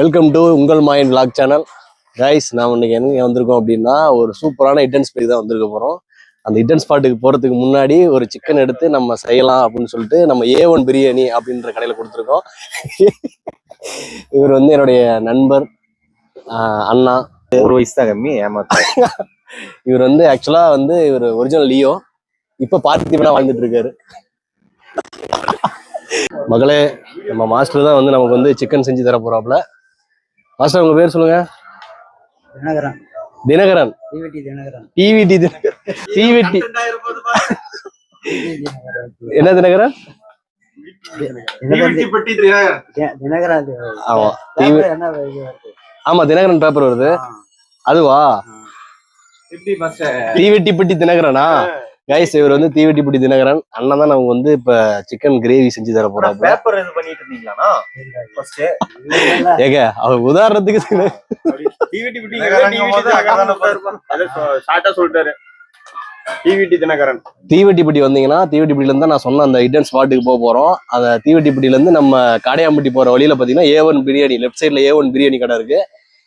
Welcome to உங்கள் மாயன் vlog channel guys நான் இன்னைக்கு எங்க வந்திருக்கோம் அப்படின்னா ஒரு சூப்பரான இட்டன் ஸ்பேக் தான் வந்திருக்க போகிறோம் அந்த இட்டன் ஸ்பாட்டுக்கு போகிறதுக்கு முன்னாடி ஒரு சிக்கன் எடுத்து நம்ம செய்யலாம் அப்படின்னு சொல்லிட்டு நம்ம ஏ ஒன் பிரியாணி அப்படின்ற கடையில் கொடுத்துருக்கோம். இவர் வந்து என்னுடைய நண்பர் அண்ணா. ஒரு வயசு தான் கம்மி ஏமாத்த இவர் வந்து ஆக்சுவலாக வந்து இவர் ஒரிஜினல் லியோ இப்போ பார்த்திபனா வாழ்ந்துட்டு இருக்காரு. மகளே நம்ம மாஸ்டர் தான் வந்து நமக்கு வந்து சிக்கன் செஞ்சு தர போறாப்ல மாஸ்டர் உங்க பேர் சொல்லுங்க. தினகரன். தினகரன். டிவிடி தினகரன். டிவிடி டிவிடி என்ன தினகரன்? தினகரன். தினகரன் ஆமா. தினகரன் பேப்பர் வருது. அதுவா? தீவெட்டிப்பட்டி தினகரனா? கைஸ் இவர் வந்து தீவெட்டிப்பட்டி தினகரன். அண்ணன் தான் நமக்கு வந்து இப்ப சிக்கன் கிரேவி செஞ்சு தர போறாப்ல பேப்பர் இது பண்ணிட்டு இல்ல, ஏங்க அவர் உதாரணத்துக்கு சொல்லிட்டாரு. டிவிடி தினகரன். தீவெட்டிப்பட்டி வந்தீங்கன்னா தீவெட்டிப்பட்டில இருந்து நான் சொன்ன அந்த இடன் ஸ்பாட்டுக்கு போக போறோம். அந்த தீவெட்டிப்பட்டில இருந்து நம்ம காடையாம்பட்டி போற வழியில பாத்தீங்கன்னா ஏ ஒன் பிரியாணி லெஃப்ட் சைடுல ஏ ஒன் பிரியாணி கடை இருக்கு.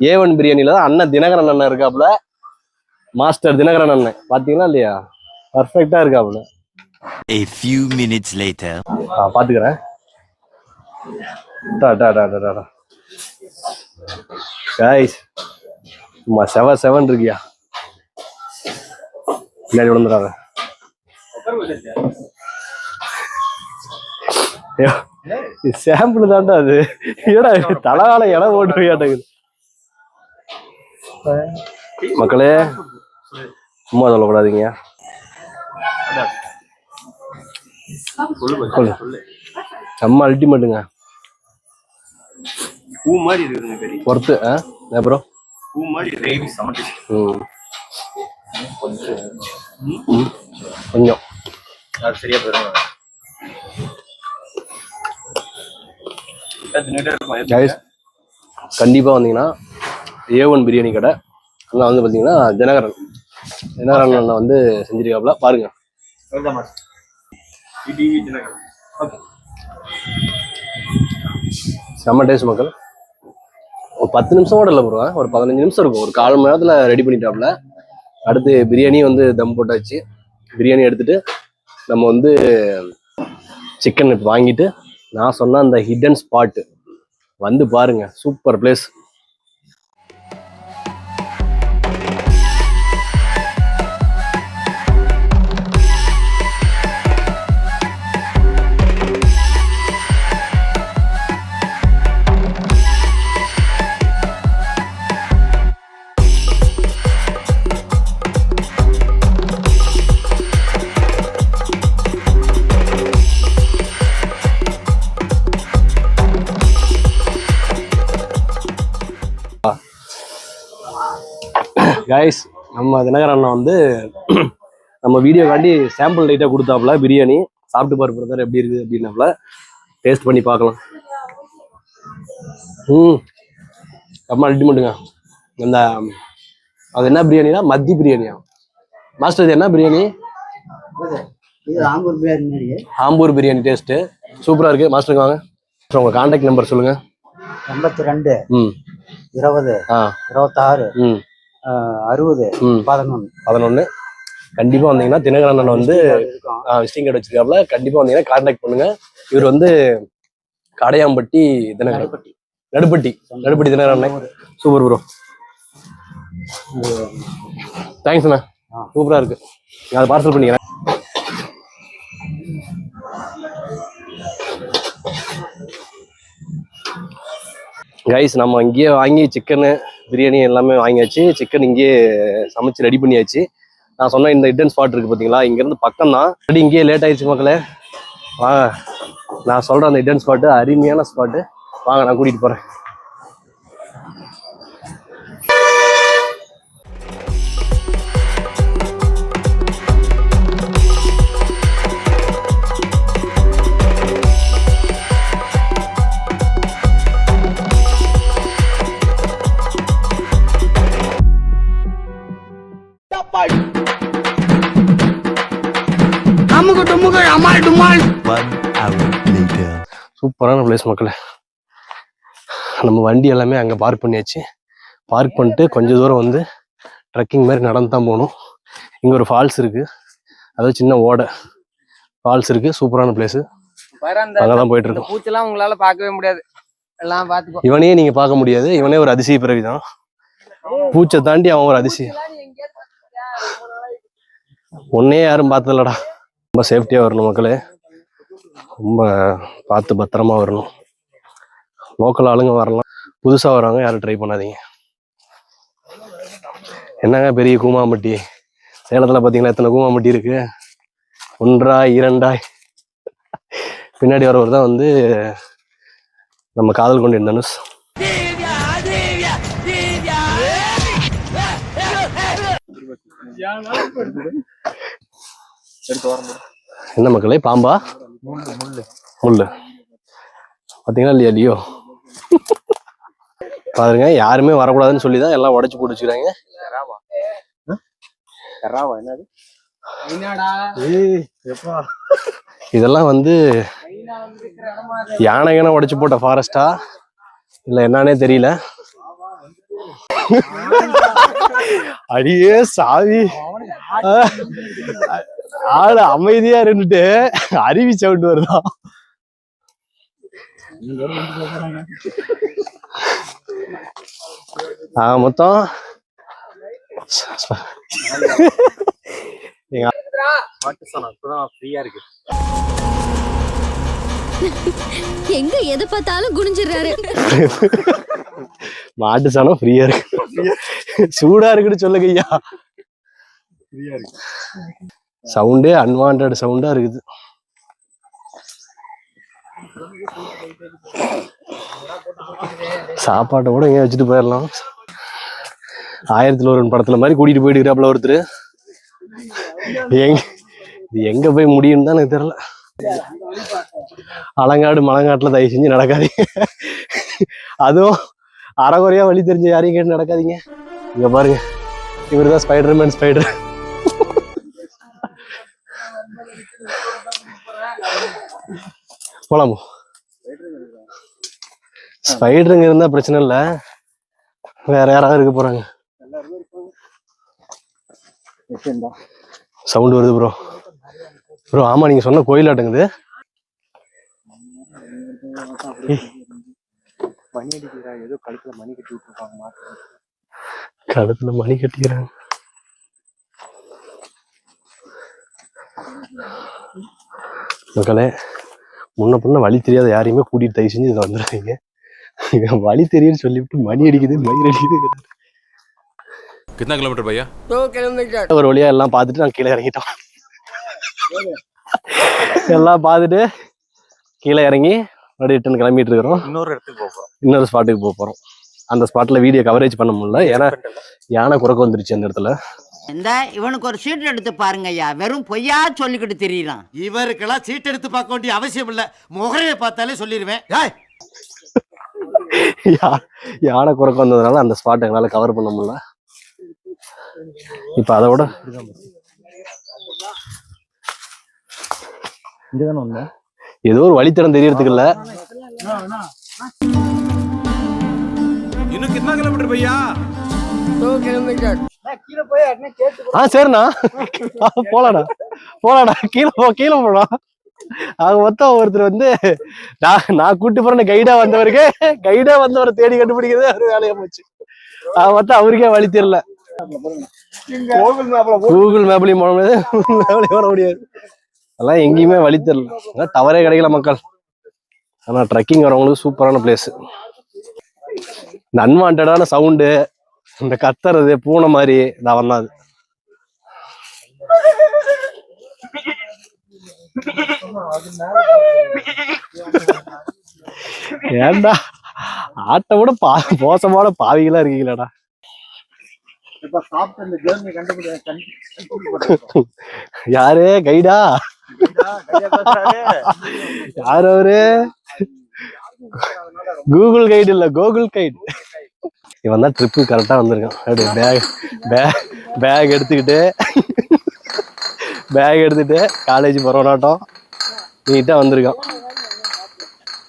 ஏ ஒன் பிரியாணில தான் அண்ணன் தினகரன் அண்ணன் இருக்காப்புல. மாஸ்டர் தினகரன் அண்ணன். பாத்தீங்களா இல்லையா? பர்ஃபெக்டா இருக்காப்புல A few minutes later. ஆ பாத்துக்கிறேன். டா டா டா டா டா, கைஸ் சும்மா செவ செவன் இருக்கியா? பின்னாடி விழுந்துடாத. சாம்பிள் தான்டா அது. ஏடா தலகால இடம் ஓட்டு கேட்டகுது மக்களே சும்மா சொல்லக்கூடாதீங்க. சொல்லு. செம்ம அல்டிமேட்டுங்க பூ மாதிரி இருக்குதுங்க ஒர்த்து ஆ? அப்புறம் பூ மாதிரி கிரேவி ம். ம். கொஞ்சம். அது சரியா போயிடும் கண்டிப்பாக வந்தீங்கன்னா ஏ ஒன் பிரியாணி கடை. அங்கே வந்து பார்த்தீங்கன்னா தினகரன். தினகரன் அண்ணன் வந்து செஞ்சிருக்காப்புல. பாருங்க. டிவி தினகரன் செம்ம டேஸ்ட் மக்கள். ஒரு பத்து நிமிஷம் கூட இல்லை ப்ரோ ஒரு பதினஞ்சு நிமிஷம் இருக்கும். ஒரு கால் மணி நேரத்தில் ரெடி பண்ணிட்டாப்புல அடுத்து பிரியாணி வந்து தம் போட்டாச்சு. பிரியாணி எடுத்துட்டு நம்ம வந்து சிக்கன் வாங்கிட்டு நான் சொன்ன அந்த ஹிடன் ஸ்பாட்டு வந்து பாருங்க. சூப்பர் பிளேஸ் கைஸ் நம்ம தினகரன் அண்ணா வந்து நம்ம வீடியோ காண்டி சாம்பிள் லைட்டாக கொடுத்தாப்புல பிரியாணி. சாப்பிட்டு பாரு பிரதர் எப்படி இருக்குது அப்படின்னாப்புல. டேஸ்ட் பண்ணி பார்க்கலாம். ம். ரொம்ப அல்டிமேட்டுங்க அந்த அது என்ன பிரியாணினா? மத்தி பிரியாணியா? மாஸ்டர் இது என்ன பிரியாணி? ஆம்பூர் பிரியாணி ஆம்பூர் பிரியாணி டேஸ்ட்டு சூப்பராக இருக்குது மாஸ்டருக்கு வாங்க. உங்கள் காண்டாக்ட் நம்பர் சொல்லுங்கள் எண்பத்தி ரெண்டு ம். இருபது ஆ. இருபத்தாறு ம். அறுபது பதினொன்று பதினொன்று கண்டிப்பாக வந்தீங்கன்னா தினகரன் வந்து விசிட்டிங் கார்டு வச்சிருக்காப்புல. கண்டிப்பா வந்தீங்கன்னா கான்டாக்ட் பண்ணுங்க. இவர் வந்து Kadaiyampatti Dinakaran. Naduppatti. Naduppatti. Dinakaran super bro thanks அண்ணா. சூப்பரா இருக்கு. நான் அதை பார்சல் பண்ணிக்கிறேன். கைஸ் நம்ம இங்கேயே வாங்கி சிக்கனு பிரியாணி எல்லாமே வாங்கியாச்சு சிக்கன் இங்கேயே சமைச்சு ரெடி பண்ணியாச்சு. நான் சொன்ன இந்த ஹிடன் ஸ்பாட் இருக்கு பாத்தீங்களா இங்கேருந்து பக்கம் தான் இங்கேயே லேட் ஆயிடுச்சு மக்களே. வாங்க நான் சொல்கிறேன் அந்த ஹிடன் ஸ்பாட்டு அருமையான ஸ்பாட்டு வாங்க நான் கூட்டிட்டு போறேன் One hour later. சூப்பரான பிளேஸ் மக்களே. நம்ம வண்டி எல்லாமே அங்கே பார்க் பண்ணியாச்சு. பார்க் பண்ணிட்டு கொஞ்சம் தூரம் வந்து ட்ரெக்கிங் மாதிரி நடந்து தான் போகணும். இங்கே ஒரு ஃபால்ஸ் இருக்குது அதாவது சின்ன ஓடை. ஃபால்ஸ் இருக்குது சூப்பரான பிளேஸு அங்கே தான் போயிட்டு இருக்கோம். பூச்செல்லாம் உங்களால பார்க்கவே முடியாது. எல்லாம் பாத்துக்கோ இவனையே நீங்கள் பார்க்க முடியாது. இவனே ஒரு அதிசய பிறவி தான் பூச்சை தாண்டி அவன் ஒரு அதிசயம். ஒன்னே யாரும் பார்த்ததில்லடா. ரொம்ப சேஃப்டியாக வரணும் மக்களே. ரொம்ப பார்த்து பத்திரமா வரணும். லோக்கல் ஆளுங்க வரலாம். புதுசாக வராங்க யாரும் ட்ரை பண்ணாதீங்க. என்னங்க பெரிய கூமாம்பட்டி? சேலத்தில் பார்த்தீங்களா எத்தனை கூமாம்பட்டி இருக்கு? ஒன்றா இரண்டாய் பின்னாடி வரவர் தான் வந்து நம்ம காதல் கொண்டிருந்த தனுஷ். என்ன மக்களே பாம்பா? முள்ளு. பாத்தீங்களா இல்லையா லியோ? பாருங்க யாருமே வரக்கூடாதுன்னு சொல்லி தான் எல்லாம் உடைச்சு போட்டு வச்சுக்கிறாங்க. என்னடா இதெல்லாம் வந்து யானை யானை உடைச்சு போட்ட ஃபாரஸ்டா இல்ல என்னன்னே தெரியல. அடியே சாவி. ஆளு அமைதியா இருந்துட்டு அருவி சவுண்ட் வருதான் ஆஹ் மொத்தம். ஃப்ரீயா இருக்கு. எங்க எதை பார்த்தாலும் குனிஞ்சிடுறாரு. மாட்டு சாணம் ஃப்ரீயா இருக்கு. சூடா இருக்குன்னு சொல்லுங்க ஐயா. சவுண்டே அன்வான்ட் சவுண்டா இருக்குது. சாப்பாட்டை கூட எங்கேயும் வச்சுட்டு போயிடலாம் ஆயிரத்துல ஒரு படத்துல மாதிரி கூட்டிட்டு போயிட்டு ஒருத்தர். எங்க இது எங்க போய் முடியும்னு தான் எனக்கு தெரியல. அலங்காடு மலங்காட்டுல தயவு செஞ்சு நடக்காதீங்க. அதுவும் அறகுறையா வழி தெரிஞ்ச யாரையும் கேட்டு நடக்காதீங்க. இங்க பாருங்க. இவர்தான் ஸ்பைடர் மேன் ஸ்பைடர். போலாமோ? ஸ்பைடருங்க இருந்தா பிரச்சனை இல்ல. வேற யாராவது இருக்க போறாங்க. சவுண்ட் வருது ப்ரோ ப்ரோ ஆமாம் நீங்கள் சொன்ன கோயிலாட்டங்குது. மணி அடிக்கிறா ஏதோ கழுத்துல மணி கட்டி விட்டுருக்காங்க கழுத்துல. மணி கட்டிக்கிறாங்க. மக்களே முன்ன பின்ன வழி தெரியாத யாரையுமே கூட்டிட்டு தயவு செஞ்சு இதை வந்துடுறாங்க வழி தெரியும்னு சொல்லிவிட்டு மணி அடிக்குது மணி அடிக்குது. கிலோமீட்டர் பையா? ஒரு வழியா எல்லாம் பார்த்துட்டு நான் கீழே இறங்கிட்டோம். எல்லாம் பார்த்துட்டு கீழே இறங்கி மறுபடியும் ரிட்டன் கிளம்பிட்டு இருக்கிறோம். இன்னொரு இடத்துக்கு போகிறோம் இன்னொரு ஸ்பாட்டுக்கு போக போறோம். அந்த ஸ்பாட்ல வீடியோ கவரேஜ் பண்ண முடியல. ஏன்னா யானை குறைக்க வந்துருச்சு அந்த இடத்துல. இந்த இவனுக்கு ஒரு சீட் எடுத்து பாருங்க ஐயா. வெறும் பொய்யா சொல்லிக்கிட்டு தெரியலாம் இவருக்கெல்லாம் சீட் எடுத்து பார்க்க வேண்டிய அவசியம் இல்ல. முகரையை பார்த்தாலே சொல்லிடுவேன் யானை குறைக்க வந்ததுனால அந்த ஸ்பாட் எங்களால கவர் பண்ண முடியல. இப்ப அதை விட இங்கே தானே ஏதோ ஒரு வழித்தடம் தெரியறதுக்குல்ல. இன்னும் கிतना கிலோமீட்டர் பையா. சரிண்ணா. போலாடா போலாடா கீழே போ கீழே போலாம் அவங்க மொத்தம் ஒருத்தர் வந்து நான் நான் கூட்டு போறேன் கைடா வந்தவருக்கு கைடா வந்தவரை தேடி கண்டுபிடிக்கிறதே ஒரு வேலையா போச்சு. அவங்க மொத்தம் அவருக்கே வழி தெரியல. கூகுள் மேப்லயும் போட முடியாது வர முடியாது. அதெல்லாம் எங்கேயுமே வழி தெரியல. டவரே கிடைக்கல மக்கள். ஆனா ட்ரெக்கிங் வரவங்களுக்கு சூப்பரான பிளேஸ் இந்த அன்வான்டான சவுண்டு இந்த கத்துறது பூனை மாதிரி தான் அது. ஏன்டா? ஆட்டை விட பா மோசமான பாவிகளா இருக்கீங்களாடா. யாரு? கைடா யார் அவரு? கூகுள் கைடு இல்ல கூகுள் கைடு இவன் தான் ட்ரிப்பு கரெக்டா வந்திருக்கான். அப்படியே பேக் பேக் பேக் எடுத்துக்கிட்டு பேக் எடுத்துட்டு காலேஜ் போறோனாட்டம் நீட்டா வந்திருக்கான்.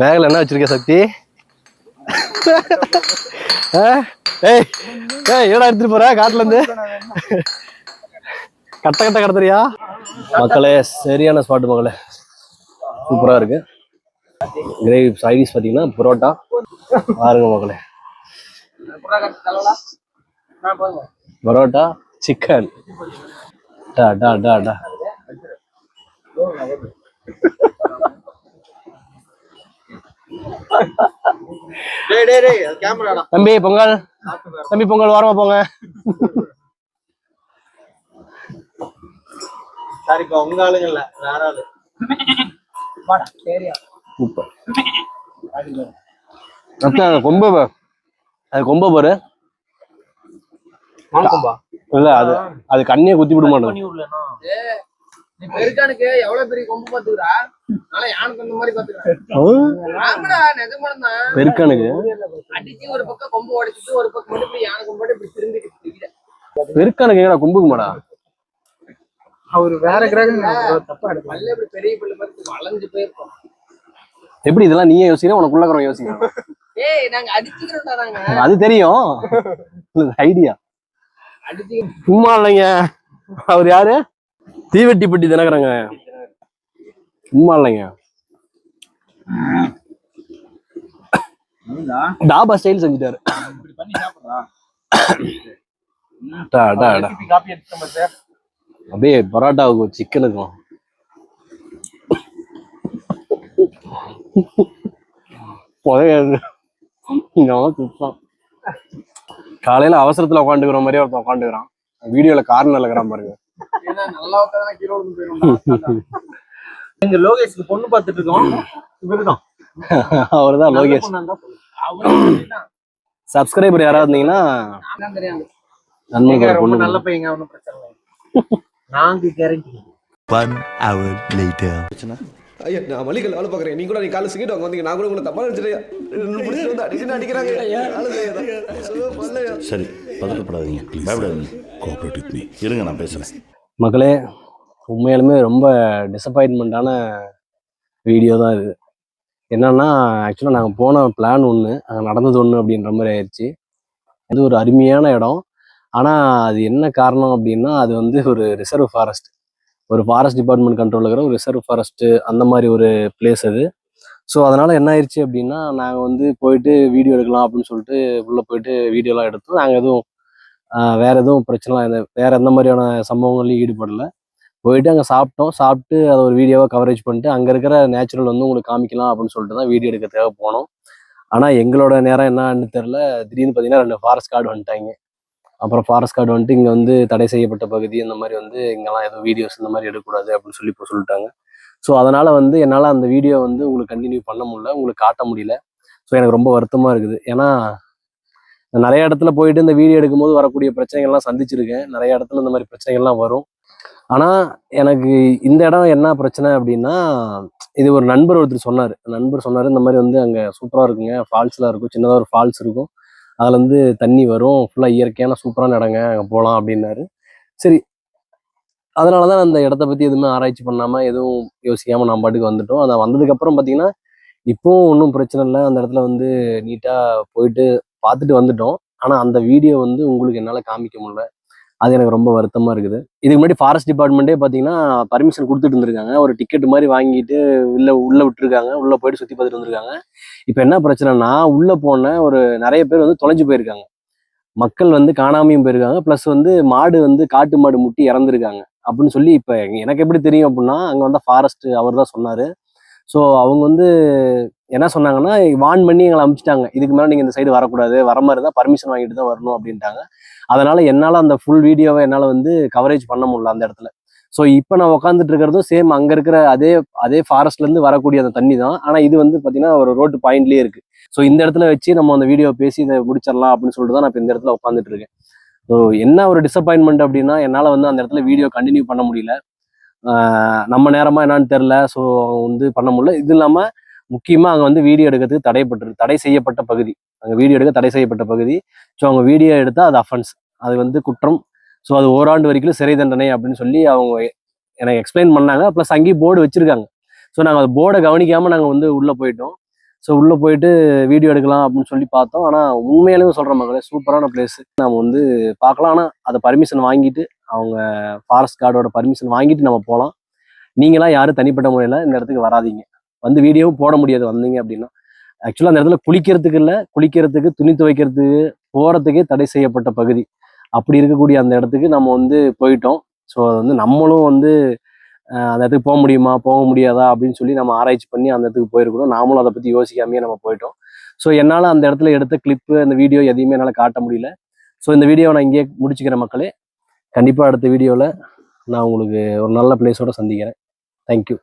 பேக்ல என்ன வச்சிருக்க சக்தி? ஏய் ஏய் ஏடா எடுத்துட்டு போற காட்டுல இருந்து? கட்ட கட்ட கடத்துறியா? மக்களே சரியான ஸ்பாட் மக்களே. சூப்பரா இருக்கு. கிரேவி சைடிஸ் பார்த்தீங்கன்னா புரோட்டா. பாருங்க மக்களே. பரோட்டா சிக்கன் டா டா டா டா. தம்பி பொங்கல். தம்பி பொங்கல் வாரமா போங்க. சரிப்பா உங்க ஆளுங்க இல்ல வேற ஆளு. சூப்பர் அக்கா கொம்பு. அது கொம்ப பாரு. இல்ல அது அது கண்ணியே குத்தி விட மாட்டேன் நீ பெருக்கானுக்கு எவ்வளவு பெரிய கொம்பு பாத்துக்கிறா? நாளை யானுக்கு அந்த மாதிரி நிஜமானதான் பெருக்கனுக்கு. அடிச்சு ஒரு பக்கம் கொம்பு உடைச்சிட்டு ஒரு பக்கம் மட்டும் இப்படி யானை கொம்பு இப்படி திரும்பிட்டு. பெருக்கனுக்கு எங்கடா கொம்புக்கு மாடா? அவர் வேற கிரகம் தப்பா பெரிய வளைஞ்சு போயிருக்கோம். எப்படி இதெல்லாம் நீயே யோசிக்கிற? உனக்குள்ள அடிச்சுக்கிறோம்டா நாங்க அது தெரியும். ஐடியா சும்மா இல்லைங்க. அவர் யாரு? தீவெட்டிப்பட்டி தினகரங்க. சும்மா இல்லைங்க. டாபா ஸ்டைல் செஞ்சுட்டாரு. அப்படியே பரோட்டாவுக்கும் சிக்கனுக்கும் சுத்தம். காலையில அவசரத்துல உட்காந்துக்கிற மாதிரியே ஒருத்தன் உட்காந்துக்கிறான். வீடியோல கார்னர்ல இருக்கிறான் பாருங்க. இங்க லோகேஷ்க்கு பொண்ணு பார்த்துட்டு இருக்கோம். இவருதான். அவர்தான் லோகேஷ். சப்ஸ்கிரைபர் யாராவது இருந்தீங்கன்னா நல்ல பையங்க ஒன்றும் பிரச்சனை இல்லை. நாங்க கேரண்டி One hour later. ஐயா நான் மளிகை வேலை பார்க்குறேன் நீ கூட நீ காலைல சிக்கிட்டு வாங்க வந்தீங்க நான் கூட உங்களை தப்பா நினைச்சிட்டேன். அடிக்கிறாங்க. சரி பதட்டப்படாதீங்க. பயப்படாதீங்க கோஆப்ரேட் வித் மீ இருங்க நான் பேசுறேன். மக்களே உண்மையாலுமே ரொம்ப டிசப்பாயின்மெண்ட்டான வீடியோ தான் இது. என்னன்னா ஆக்சுவலாக நாங்கள் போன பிளான் ஒன்று அங்கே நடந்தது ஒன்று அப்படின்ற மாதிரி ஆயிடுச்சு. அது ஒரு அருமையான இடம். ஆனால் அது என்ன காரணம் அப்படின்னா அது வந்து ஒரு ரிசர்வ் ஃபாரஸ்ட் ஒரு ஃபாரஸ்ட் டிபார்ட்மெண்ட் கண்ட்ரோலில் இருக்கிற ஒரு ரிசர்வ் ஃபாரஸ்ட்டு அந்த மாதிரி ஒரு பிளேஸ் அது. ஸோ அதனால் என்ன ஆயிடுச்சு அப்படின்னா நாங்கள் வந்து போயிட்டு வீடியோ எடுக்கலாம் அப்படின்னு சொல்லிட்டு உள்ளே போயிட்டு வீடியோலாம் எடுத்தோம். நாங்கள் எதுவும் வேறு எதுவும் பிரச்சனைலாம் இல்லை. வேறு எந்த மாதிரியான சம்பவங்களையும் ஈடுபடலை. போயிட்டு அங்கே சாப்பிட்டோம். சாப்பிட்டு அதை ஒரு வீடியோவாக கவரேஜ் பண்ணிட்டு அங்கே இருக்கிற நேச்சுரல் வந்து உங்களுக்கு காமிக்கலாம் அப்படின்னு சொல்லிட்டு தான் வீடியோ எடுக்கிறதுக்காக போனோம். ஆனால் எங்களோட நேரம் என்னன்னு தெரில திடீர்னு பார்த்தீங்கன்னா ரெண்டு ஃபாரஸ்ட் கார்டு வந்துட்டாங்க. அப்புறம் ஃபாரஸ்ட் கார்டு வந்துட்டு இங்கே வந்து தடை செய்யப்பட்ட பகுதி இந்த மாதிரி வந்து இங்கெல்லாம் எதுவும் வீடியோஸ் இந்த மாதிரி எடுக்கக்கூடாது அப்படின்னு சொல்லி இப்போ சொல்லிட்டாங்க. ஸோ அதனால் வந்து என்னால் அந்த வீடியோ வந்து உங்களுக்கு கண்டினியூ பண்ண முடியல உங்களுக்கு காட்ட முடியல. ஸோ எனக்கு ரொம்ப வருத்தமாக இருக்குது. ஏன்னா நிறைய இடத்துல போயிட்டு இந்த வீடியோ எடுக்கும்போது வரக்கூடிய பிரச்சனைகள்லாம் சந்திச்சிருக்கேன். நிறைய இடத்துல இந்த மாதிரி பிரச்சனைகள்லாம் வரும். ஆனால் எனக்கு இந்த இடம் என்ன பிரச்சனை அப்படின்னா இது ஒரு நண்பர் ஒருத்தர் சொன்னார். நண்பர் சொன்னார் இந்த மாதிரி வந்து அங்கே சூப்பராக இருக்குங்க ஃபால்ஸ்லாம் இருக்கும் சின்னதாக ஒரு ஃபால்ஸ் இருக்கும். அதுலேருந்து தண்ணி வரும். ஃபுல்லாக இயற்கையான சூப்பரான இடங்க. அங்கே போகலாம் அப்படின்னாரு. சரி. அதனால தான் அந்த இடத்த பற்றி எதுவுமே ஆராய்ச்சி பண்ணாமல் எதுவும் யோசிக்காமல் நான் பாட்டுக்கு வந்துட்டோம். அதை வந்ததுக்கப்புறம் பார்த்தீங்கன்னா இப்போவும் ஒன்றும் பிரச்சனை இல்லை. அந்த இடத்துல வந்து நீட்டாக போயிட்டு பார்த்துட்டு வந்துட்டோம். ஆனால் அந்த வீடியோ வந்து உங்களுக்கு என்னால் காமிக்க முடியல. அது எனக்கு ரொம்ப வருத்தமாக இருக்குது. இதுக்கு முன்னாடி ஃபாரஸ்ட் டிபார்ட்மெண்ட்டே பார்த்தீங்கன்னா பர்மிஷன் கொடுத்துட்டு இருந்திருக்காங்க. ஒரு டிக்கெட் மாதிரி வாங்கிட்டு உள்ளே உள்ளே விட்டுருக்காங்க. உள்ளே போயிட்டு சுற்றி பார்த்துட்டு வந்திருக்காங்க. இப்போ என்ன பிரச்சனைனா உள்ளே போன ஒரு நிறைய பேர் வந்து தொலைஞ்சு போயிருக்காங்க. மக்கள் வந்து காணாமையும் போயிருக்காங்க. ப்ளஸ் வந்து மாடு வந்து காட்டு மாடு முட்டி இறந்துருக்காங்க. அப்படின்னு சொல்லி இப்போ எனக்கு எப்படி தெரியும் அப்படின்னா அங்கே வந்து ஃபாரஸ்ட் அவர் தான் சொன்னார். ஸோ அவங்க வந்து என்ன சொன்னாங்கன்னா வான் பண்ணி எங்களை அனுப்பிச்சிட்டாங்க இதுக்கு மேலே நீங்கள் இந்த சைடு வரக்கூடாது. வர மாதிரி தான் பர்மிஷன் வாங்கிட்டு தான் வரணும் அப்படின்ட்டாங்க. அதனால் என்னால் அந்த ஃபுல் வீடியோவை என்னால் வந்து கவரேஜ் பண்ண முடியல அந்த இடத்துல. ஸோ இப்போ நான் உட்காந்துட்டு இருக்கிறதும் சேம் அங்கே இருக்கிற அதே அதே ஃபாரஸ்ட்லேருந்து வரக்கூடிய அந்த தண்ணி தான். ஆனால் இது வந்து பார்த்தீங்கன்னா ஒரு ரோட்டு பாயிண்ட்லேயே இருக்குது ஸோ இந்த இடத்துல வச்சு நம்ம அந்த வீடியோ பேசி இதை முடிச்சிடலாம் அப்படின்னு சொல்லிட்டு தான் நான் இப்போ இந்த இடத்துல உட்காந்துட்டு இருக்கேன். ஸோ என்ன ஒரு டிசப்பாயின்மெண்ட் அப்படின்னா என்னால் வந்து அந்த இடத்துல வீடியோ கண்டினியூ பண்ண முடியல. நம்ம நேரமா என்னன்னு தெரில ஸோ வந்து பண்ண முடியல. இது இல்லாமல் முக்கியமாக அங்கே வந்து வீடியோ எடுக்கிறதுக்கு தடைப்பட்டு தடை செய்யப்பட்ட பகுதி. அங்கே வீடியோ எடுக்க தடை செய்யப்பட்ட பகுதி. ஸோ அவங்க வீடியோ எடுத்தால் அது அஃபென்ஸ் அது வந்து குற்றம். ஸோ அது ஓராண்டு வரைக்கும் சிறை தண்டனை அப்படின்னு சொல்லி அவங்க எனக்கு எக்ஸ்பிளைன் பண்ணாங்க. ப்ளஸ் அங்கேயும் போர்டு வச்சுருக்காங்க. ஸோ நாங்கள் அந்த போர்டை கவனிக்காமல் நாங்கள் வந்து உள்ளே போயிட்டோம். ஸோ உள்ளே போயிட்டு வீடியோ எடுக்கலாம் அப்படின்னு சொல்லி பார்த்தோம். ஆனால் உண்மையாலுமே சொல்கிற மக்களே சூப்பரான பிளேஸ் நம்ம வந்து பார்க்கலாம். ஆனால் அதை பர்மிஷன் வாங்கிட்டு அவங்க ஃபாரஸ்ட் கார்டோட பர்மிஷன் வாங்கிட்டு நம்ம போகலாம் நீங்களாம் யாரும் தனிப்பட்ட முறையில் இந்த இடத்துக்கு வராதீங்க. வந்து வீடியோவும் போட முடியாது வந்தீங்க அப்படின்னா. ஆக்சுவலாக அந்த இடத்துல குளிக்கிறதுக்கு இல்லை குளிக்கிறதுக்கு துணி துவைக்கிறதுக்கு போகிறதுக்கே தடை செய்யப்பட்ட பகுதி. அப்படி இருக்கக்கூடிய அந்த இடத்துக்கு நம்ம வந்து போயிட்டோம். ஸோ அது வந்து நம்மளும் வந்து அந்த இடத்துக்கு போக முடியுமா? போக முடியாதா? அப்படின்னு சொல்லி நம்ம ஆராய்ச்சி பண்ணி அந்த இடத்துக்கு போயிருக்கணும். நாமளும் அதை பற்றி யோசிக்காமையே நம்ம போயிட்டோம். ஸோ என்னால் அந்த இடத்துல எடுத்த கிளிப்பு அந்த வீடியோ எதையுமே என்னால் காட்ட முடியல. ஸோ இந்த வீடியோவை நான் இங்கேயே முடிச்சுக்கிறேன் மக்களே. கண்டிப்பாக அடுத்த வீடியோவில் நான் உங்களுக்கு ஒரு நல்ல பிளேஸோடு சந்திக்கிறேன். தேங்க்யூ